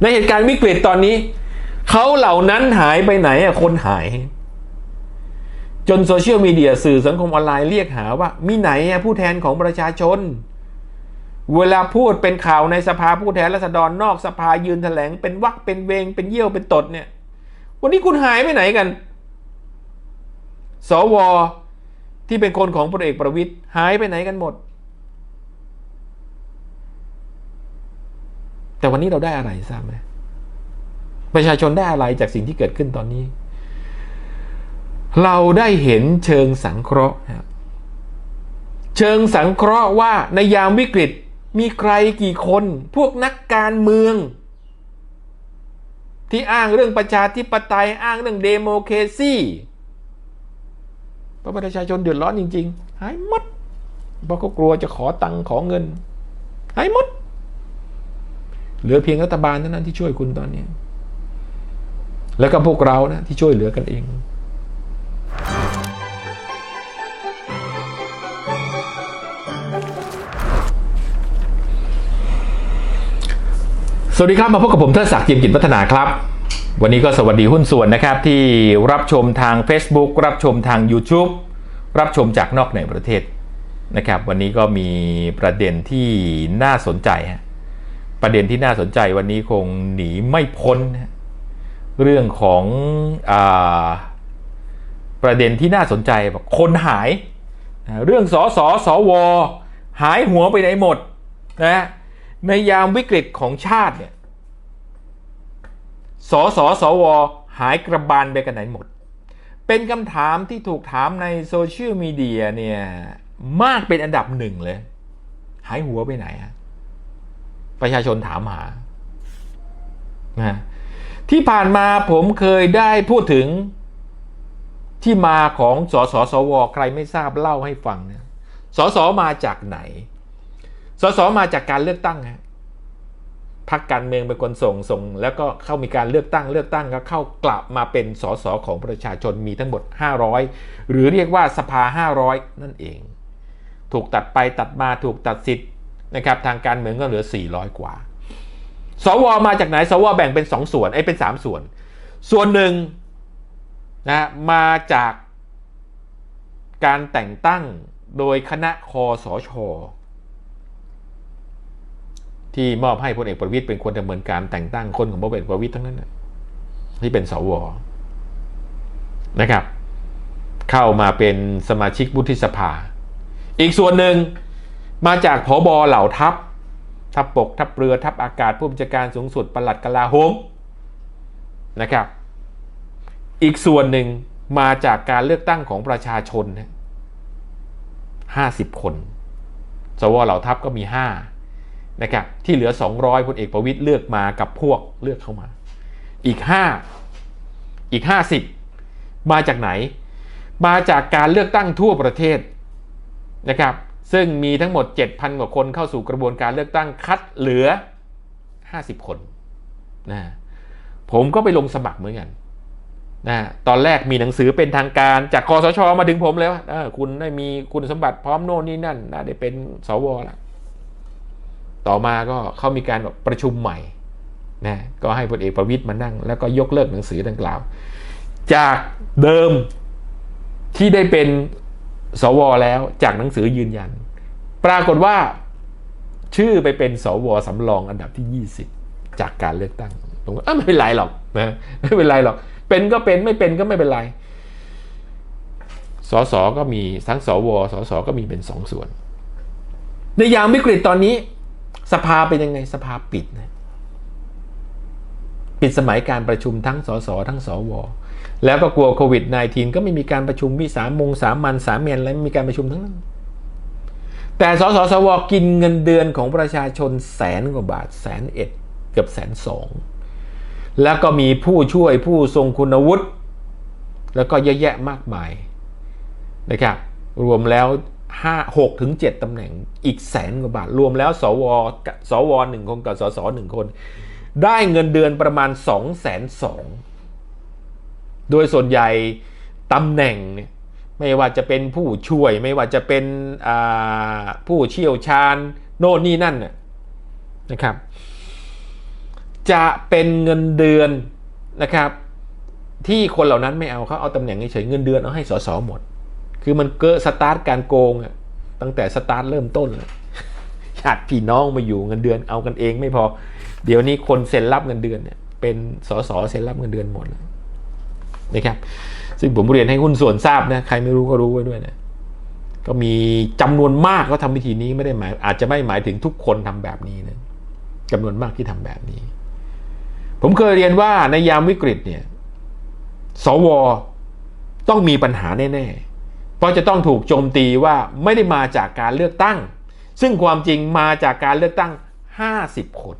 ในเหตุการณ์วิกฤตตอนนี้เขาเหล่านั้นหายไปไหนอะคนหาย จนโซเชียลมีเดียสื่อสังคมออนไลน์เรียกหาว่า มีไหนอะผู้แทนของประชาชน เวลาพูดเป็นข่าวในสภาผู้แทนราษฎรนอกสภายืนแถลง เป็นวักเป็นเวงเป็นเยี่ยวเป็นตดเนี่ย วันนี้คุณหายไปไหนกัน สวที่เป็นคนของพลเอกประวิตยหายไปไหนกันหมด แต่วันนี้เราได้อะไรทราบไหมประชาชนได้อะไรจากสิ่งที่เกิดขึ้นตอนนี้ เราได้เห็นเชิงสังเคราะห์เชิงสังเคราะห์ว่าในยามวิกฤตมีใครกี่คน พวกนักการเมือง ที่อ้างเรื่องประชาธิปไตยอ้างเรื่องเดโมเคซีเพราะประชาชนเดือดร้อนจริง ๆ หายหมดเพราะเขากลัวจะขอตังค์ขอเงิน หายหมด เหลือเพียงรัฐบาลเท่านั้นที่ช่วยคุณตอนนี้ แล้วก็พวกเรานะที่ช่วยเหลือกันเองสวัสดีครับ มาพบกับผมเทิดศักดิ์เจียมกิจพัฒนาครับ วันนี้ก็สวัสดีหุ้นส่วนนะครับ ที่รับชมทาง Facebook รับชมทาง YouTube รับชมจากนอกในประเทศนะครับ วันนี้ก็มีประเด็นที่น่าสนใจฮะ ประเด็นที่น่าสนใจวันนี้คงหนีไม่พ้น เรื่องของอประเด็นที่น่าสนใจแบบคนหาย เรื่องสอสอสอวอหายหัวไปไหนหมดนะในยามวิกฤตของชาติเนี่ยสอสอสอวอหายกระบาลไปกันไหนหมด เป็นคำถามที่ถูกถามในโซเชียลมีเดียเนี่ยมากเป็นอันดับหนึ่งเลย หายหัวไปไหนฮะ ประชาชนถามหานะที่ผ่านมาผมเคยได้พูดถึงที่มาของสสสว ใครไม่ทราบเล่าให้ฟังนะสสมาจากไหน สสมาจากการเลือกตั้งฮะพักการเมืองเป็นคนส่งส่ง แล้วก็เข้ามีการเลือกตั้งเลือกตั้งก็เข้ากลับมาเป็นสสของประชาชนมีทั้งหมด 500 หรือเรียกว่าสภา 500 นั่นเอง ถูกตัดไปตัดมาถูกตัดสิทธิ์ นะครับทางการเมืองก็เหลือ 400 กว่า สวมาจากไหน สวแบ่งเป็น 2 ส่วนไอ้เป็น 3 ส่วน ส่วนหนึ่งนะมาจากการแต่งตั้งโดยคณะคอสชที่มอบให้พลเอกประวิตยเป็นคนดำเนินการแต่งตั้งคนของพลเอกประวิตยทั้งนั้นนะที่เป็นสวนะครับ เข้ามาเป็นสมาชิกวุฒิสภา อีกส่วนหนึ่ง มาจากผอบอเหล่าทัพ ทัพบก ทัพเรือ ทัพอากาศ ผู้บัญชาการสูงสุดปลัดกลาโหมนะครับ อีกส่วนหนึ่งมาจากการเลือกตั้งของประชาชนห้าสิบคน สวเหล่าทัพก็มีห้านะครับที่เหลือ 200พลเอกประวิตยเลือกมากับพวกเลือกเข้ามา อีก 5 อีก 50 มาจากไหน มาจากการเลือกตั้งทั่วประเทศนะครับ ซึ่งมีทั้งหมด 7,000 กว่าคนเข้าสู่กระบวนการเลือกตั้งคัดเหลือ 50 คนนะผมก็ไปลงสมัครเหมือนกันนะตอนแรกมีหนังสือเป็นทางการจากคอสชมาถึงผมเลยว่าเออคุณได้มีคุณสมบัติพร้อมโน่นนี่นั่นนะได้เป็นสวแล้วต่อมาก็เขามีการแบบประชุมใหม่นะก็ให้พลเอกประวิตยมานั่ง แล้วก็ยกเลิกหนังสือดังกล่าว จากเดิมที่ได้เป็น สวแล้วจากหนังสือยืนยัน ปรากฏว่าชื่อไปเป็นสวสำรองอันดับที่ 20 จากการเลือกตั้งผมก็ไม่เป็นไรหรอกนะไม่เป็นไรหรอก เป็นก็เป็นไม่เป็นก็ไม่เป็นไรสสก็มีทั้งสวสสก็มีเป็นสองส่วน ในยามวิกฤตตอนนี้ สภาเป็นยังไงสภาปิดนะปิดสมัยการประชุมทั้งสสทั้งสว แล้วก็กลัวโควิด -19 ก็ไม่มีการประชุมวิสามงสามันสามเมียนอะไรไม่มีการประชุมทั้งนั้น แต่สสสวกินเงินเดือนของประชาชนแสนกว่าบาทแสนเอ็ดเกือบแสนสองแล้วก็มีผู้ช่วยผู้ทรงคุณวุฒิ แล้วก็เยอะแยะมากมายนะครับ รวมแล้วห้าหกถึงเจ็ดตำแหน่งอีกแสนกว่าบาท รวมแล้ว สวสวหนึ่งคนกับสสหนึ่งคน ได้เงินเดือนประมาณสองแสนสอง โดยส่วนใหญ่ตำแหน่งเนี่ยไม่ว่าจะเป็นผู้ช่วย ไม่ว่าจะเป็นผู้เชี่ยวชาญโน่นนี่นั่นนะครับ จะเป็นเงินเดือนนะครับ ที่คนเหล่านั้นไม่เอาเขาเอาตำแหน่งเฉยเงินเดือนเอาให้สสหมด คือมันเกิดสตาร์ทการโกงอะตั้งแต่สตาร์ทเริ่มต้นเลยญาติพี่น้องมาอยู่เงินเดือนเอากันเองไม่พอ เดี๋ยวนี้คนเซ็นรับเงินเดือนเนี่ยเป็นสสเซ็นรับเงินเดือนหมดเลย นะครับ ซึ่งผมเรียนให้หุ้นส่วนทราบนะ ใครไม่รู้ก็รู้ไว้ด้วยนะก็มีจำนวนมากก็ทำวิธีนี้ไม่ได้หมาย อาจจะไม่หมายถึงทุกคนทำแบบนี้นะจำนวนมากที่ทำแบบนี้ ผมเคยเรียนว่าในยามวิกฤตเนี่ย สวต้องมีปัญหาแน่ๆ เพราะจะต้องถูกโจมตีว่าไม่ได้มาจากการเลือกตั้ง ซึ่งความจริงมาจากการเลือกตั้ง 50 คน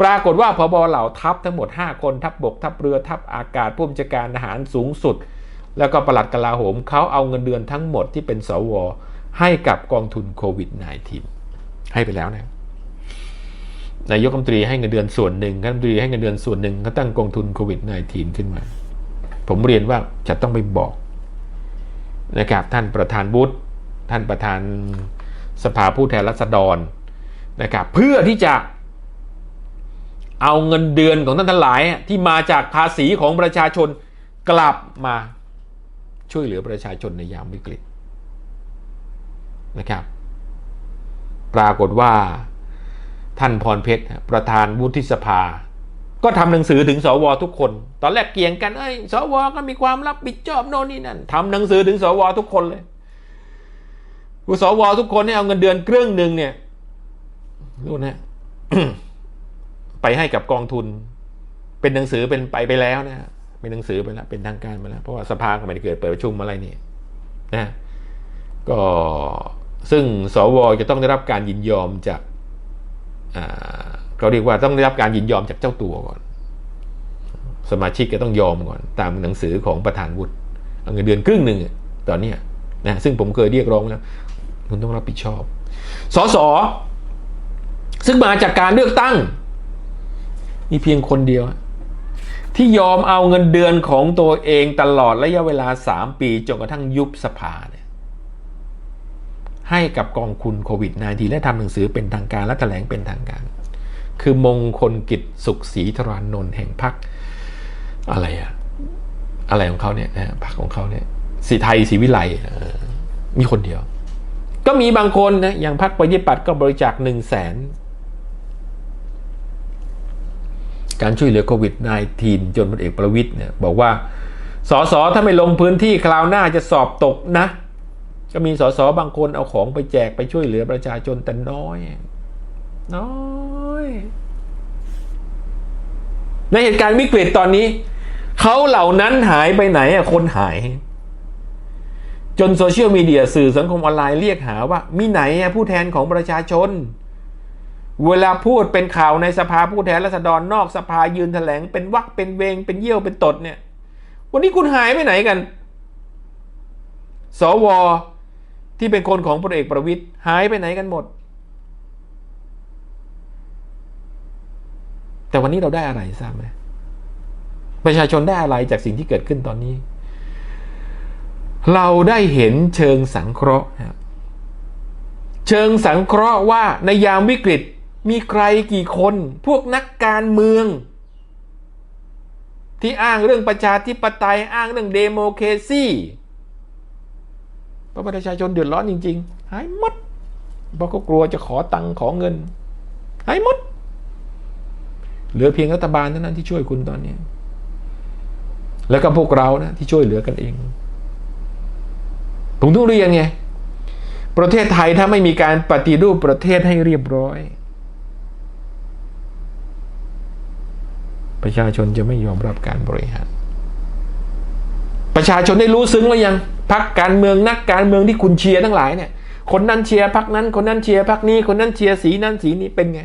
ปรากฏว่าพบเหล่าทัพทั้งหมด 5 คนทัพบบกทัพเรือทัพอากาศผู้บัญชาการทหารสูงสุด แล้วก็ปลัดกลาโหมเขาเอาเงินเดือนทั้งหมดที่เป็นสว ให้กับกองทุนโควิด -19 ให้ไปแล้วนะนายกรัฐมนตรีให้เงินเดือนส่วนหนึ่งรัฐมนตรีให้เงินเดือนส่วนหนึ่งก็ตั้งกองทุนโควิด -19 ขึ้นมา ผมเรียนว่าจะต้องไปบอกนะครับท่านประธานวุฒิท่านประธานสภาผู้แทนราษฎรนะครับเพื่อที่จะ เอาเงินเดือนของท่านทั้งหลายที่มาจากภาษีของประชาชนกลับมาช่วยเหลือประชาชนในยามวิกฤตนะครับ ปรากฏว่าท่านพรเพชรประธานวุฒิสภา ก็ทำหนังสือถึงสวทุกคน ตอนแรกเกี่ยงกันเอ้ยสวก็มีความรับผิดชอบโน่นนี่นั่นทำหนังสือถึงสวทุกคนเลยผู้สวทุกคนเนี่ยเอาเงินเดือนครึ่งหนึ่งเนี่ยรู้นะ ไปให้กับกองทุน เป็นหนังสือเป็นไปไปแล้วนะเป็นหนังสือไปแล้วเป็นทางการไปแล้วเพราะว่าสภาก็ไม่ได้เกิดเปิดประชุมอะไรนี่นะก็ซึ่งสวจะต้องได้รับการยินยอมจากเขาเรียกว่าต้องได้รับการยินยอมจากเจ้าตัวก่อน สมาชิกก็ต้องยอมก่อน ตามหนังสือของประธานวุฒิเงินเดือนครึ่งหนึ่งตอนนี้นะซึ่งผมเคยเรียกร้องแล้วคุณต้องรับผิดชอบสสซึ่งมาจากการเลือกตั้ง มีเพียงคนเดียว ที่ยอมเอาเงินเดือนของตัวเองตลอดระยะเวลา3ปีจนกระทั่งยุบสภาเนี่ยให้กับกองคุณโควิด -19 และทำหนังสือเป็นทางการและแถลงเป็นทางการ คือมงคลกิจสุขศรีธรานนท์แห่งพักอะไรอะอะไรของเขาเนี่ยพักของเขาเนี่ยสีไทยสีวิไลมีคนเดียว ก็มีบางคนนะอย่างพักประยิปัตก็บริจาคหนึ่งแสน การช่วยเหลือโควิด -19 จนพลเอกประวิทย์เนี่ยบอกว่าสสถ้าไม่ลงพื้นที่คราวหน้าจะสอบตกนะ ก็มีสสบางคนเอาของไปแจกไปช่วยเหลือประชาชนแต่น้อย น้อย ในเหตุการณ์วิกฤตตอนนี้ เขาเหล่านั้นหายไปไหนอะคนหาย จนโซเชียลมีเดียสื่อสังคมออนไลน์เรียกหาว่า มีไหนอะผู้แทนของประชาชน เวลาพูดเป็นข่าวในสภาผู้แทนราษฎรนอกสภายืนแถลง เป็นวักเป็นเวงเป็นเยี่ยวเป็นตดเนี่ย วันนี้คุณหายไปไหนกัน สวที่เป็นคนของพลเอกประวิตย์หายไปไหนกันหมด แต่วันนี้เราได้อะไรทราบไหมประชาชนได้อะไรจากสิ่งที่เกิดขึ้นตอนนี้ เราได้เห็นเชิงสังเคราะห์เชิงสังเคราะห์ว่าในยามวิกฤต มีใครกี่คนพวกนักการเมือง ที่อ้างเรื่องประชาธิปไตยอ้างเรื่องเดโมเคซีเพราะประชาชนเดือดร้อนจริง ๆ หายหมดเพราะเขากลัวจะขอตังค์ขอเงิน หายหมด เหลือเพียงรัฐบาลเท่านั้นที่ช่วยคุณตอนนี้ แล้วก็พวกเรานะที่ช่วยเหลือกันเองผมต้องเรียนไงประเทศไทยถ้าไม่มีการปฏิรูปประเทศให้เรียบร้อย ประชาชนจะไม่ยอมรับการบริหาร ประชาชนได้รู้ซึ้งแล้วยังพักการเมืองนักการเมืองที่คุณเชียร์ทั้งหลายเนี่ย คนนั้นเชียร์พักนั้น คนนั้นเชียร์พักนี้ คนนั้นเชียร์สีนั้นสีนี้เป็นไง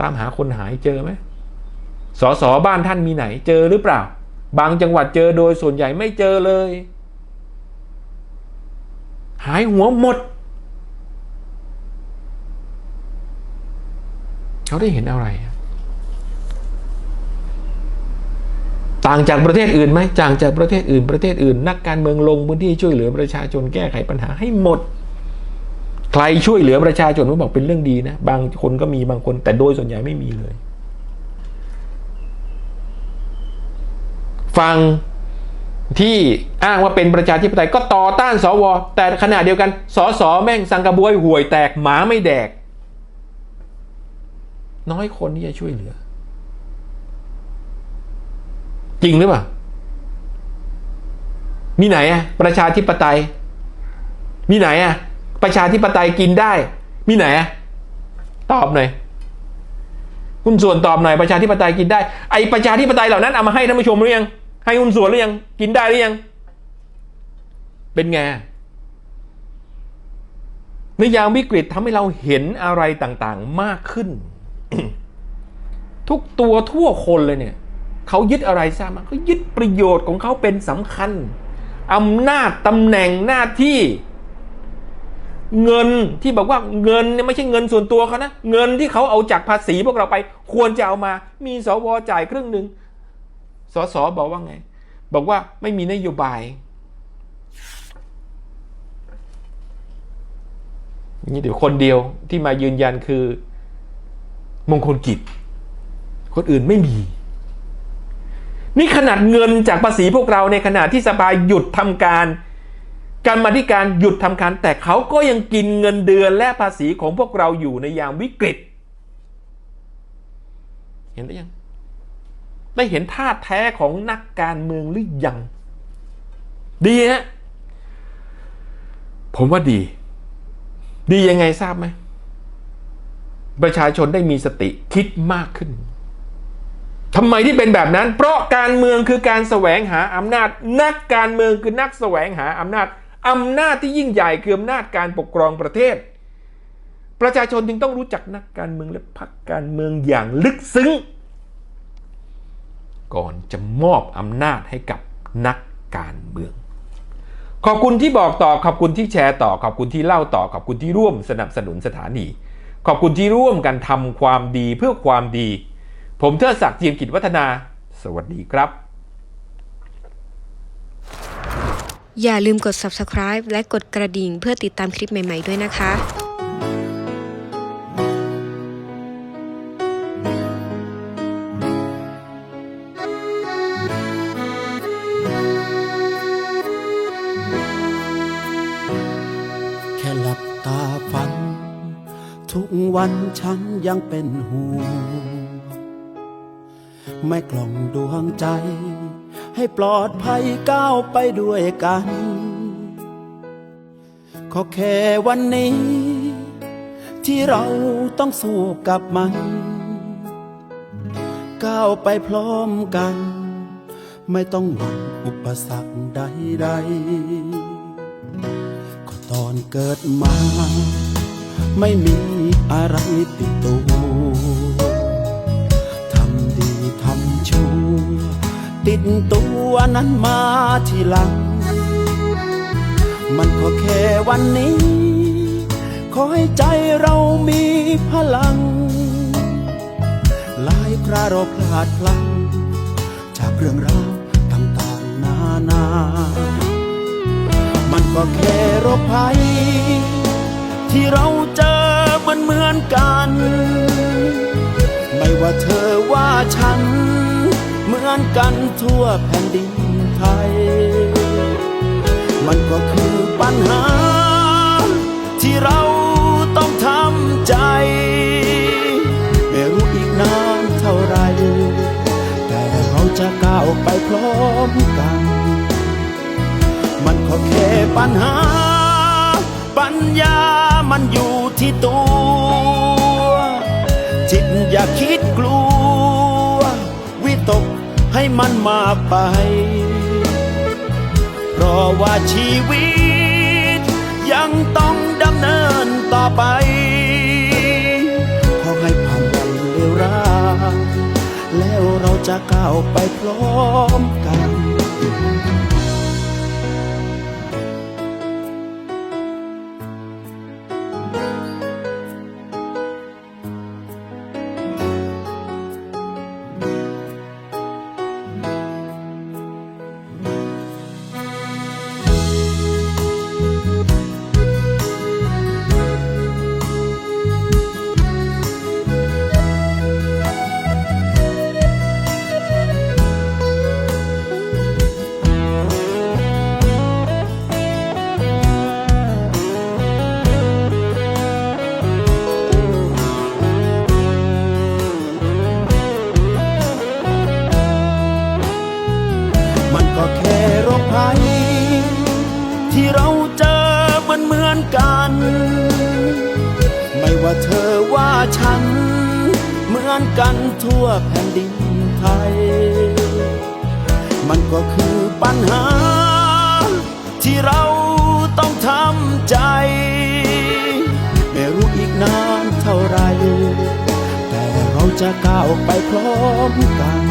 ตามหาคนหายเจอไหมสอสอบ้านท่านมีไหนเจอหรือเปล่า บางจังหวัดเจอโดยส่วนใหญ่ไม่เจอเลย หายหัวหมด เขาได้เห็นอะไร ต่างจากประเทศอื่นไหมต่างจากประเทศอื่น ประเทศอื่น นักการเมืองลงพื้นที่ช่วยเหลือประชาชนแก้ไขปัญหาให้หมด ใครช่วยเหลือประชาชนผมบอกเป็นเรื่องดีนะ บางคนก็มีบางคน แต่โดยส่วนใหญ่ไม่มีเลย ฟังที่อ้างว่าเป็นประชาธิปไตยก็ต่อต้านสว แต่ขณะเดียวกันสสแม่งสังกระบวยห่วยแตกหมาไม่แดก น้อยคนที่จะช่วยเหลือ จริงหรือเปล่า มีไหนอะประชาธิปไตย มีไหนอะประชาธิปไตยกินได้ มีไหนอะตอบหน่อยคุณส่วนตอบหน่อยประชาธิปไตยกินได้ ไอประชาธิปไตยเหล่านั้นเอามาให้ท่านผู้ชมหรือยัง ให้คุณส่วนหรือยัง กินได้หรือยัง เป็นไงในยามวิกฤตทำให้เราเห็นอะไรต่างๆมากขึ้น ทุกตัวทั่วคนเลยเนี่ย เขายึดอะไรทราบไหมเขายึดประโยชน์ของเขาเป็นสำคัญอำนาจตำแหน่งหน้าที่ เงินที่บอกว่าเงินเนี่ยไม่ใช่เงินส่วนตัวเขานะเงินที่เขาเอาจากภาษีพวกเราไป ควรจะเอามา มีสวจ่ายครึ่งหนึ่งสสบอกว่าไง บอกว่าไม่มีนโยบายนี่เดี๋ยวคนเดียวที่มายืนยันคือ มงคลกิจ คนอื่นไม่มี นี่ขนาดเงินจากภาษีพวกเราในขณะที่สภาหยุดทำการการมาธิการหยุดทำการแต่เขาก็ยังกินเงินเดือนและภาษีของพวกเราอยู่ในยามวิกฤต เห็นได้ยัง ได้เห็นท่าแท้ของนักการเมืองหรือยัง ดีฮะผมว่าดี ดียังไงทราบไหมประชาชนได้มีสติคิดมากขึ้น ทำไมที่เป็นแบบนั้น เพราะการเมืองคือการแสวงหาอำนาจ นักการเมืองคือนักแสวงหาอำนาจอำนาจที่ยิ่งใหญ่คืออำนาจการปกครองประเทศ ประชาชนจึงต้องรู้จักนักการเมืองและพรรคการเมืองอย่างลึกซึ้ง ก่อนจะมอบอำนาจให้กับนักการเมือง ขอบคุณที่บอกต่อขอบคุณที่แชร์ต่อขอบคุณที่เล่าต่อขอบคุณที่ร่วมสนับสนุนสถานี ขอบคุณที่ร่วมกันทำความดีเพื่อความดี ผมเทิดศักดิ์เจียมกิจวัฒนา สวัสดีครับ อย่าลืมกด subscribe และกดกระดิ่งเพื่อติดตามคลิปใหม่ ๆ ด้วยนะคะแค่หลับตาฝัน ทุกวันฉันยังเป็นห่วง ไม่กล่องดวงใจ ให้ปลอดภัยก้าวไปด้วยกัน ขอแค่วันนี้ ที่เราต้องสู้กับมัน ก้าวไปพร้อมกัน ไม่ต้องหวั่นอุปสรรคใดๆก็ตอนเกิดมา ไม่มีอะไรติดตัว ติดตัวนั้นมาทีหลัง มันก็แค่วันนี้ ขอให้ใจเรามีพลัง หลายคราเราพลาดพลั้งจากเรื่องราวต่างๆนานา มันก็แค่โรคภัย ที่เราเจอมันเหมือนกัน ไม่ว่าเธอว่าฉัน มือนกันทั่วแผ่นดินไทย มันก็คือปัญหา ที่เราต้องทำใจ ไม่รู้อีกนานเท่าไร แต่เราจะก้าวไปพร้อมกัน มันก็แค่ปัญหา ปัญญามันอยู่ที่ตัว จิตอย่าคิดกลัว ให้มันมากไป เพราะว่าชีวิต ยังต้องดำเนินต่อไป ขอให้ผ่านวันเลวร้ายแล้วเราจะก้าวไปพร้อมกัน มกัน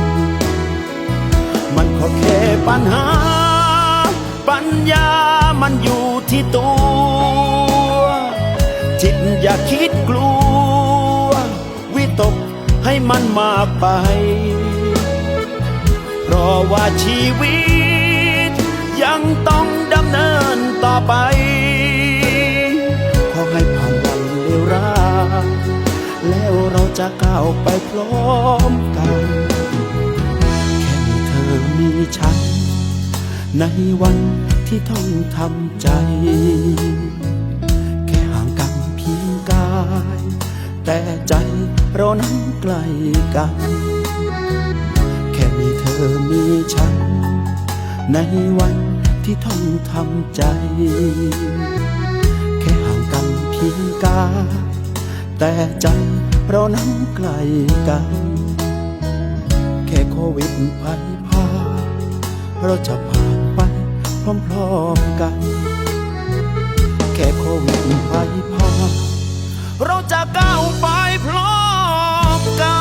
มันก็แค่ปัญหา ปัญญามันอยู่ที่ตัว จิตอย่าคิดกลัว วิตกให้มันมากไป เพราะว่าชีวิต ยังต้องดำเนินต่อไป จะก้าวไปพร้อมกัน แค่มีเธอมีฉัน ในวันที่ต้องทำใจ แค่ห่างกันเพียงกาย แต่ใจเรานั้นใกล้กัน แค่มีเธอมีฉัน ในวันที่ต้องทำใจ แค่ห่างกันเพียงกายแต่ใจ เรานั้นไกลกัน แค่โควิดภัยพาเราจะผ่านไปพร้อมๆกัน แค่โควิดภัยพาเราจะก้าวไปพร้อมกัน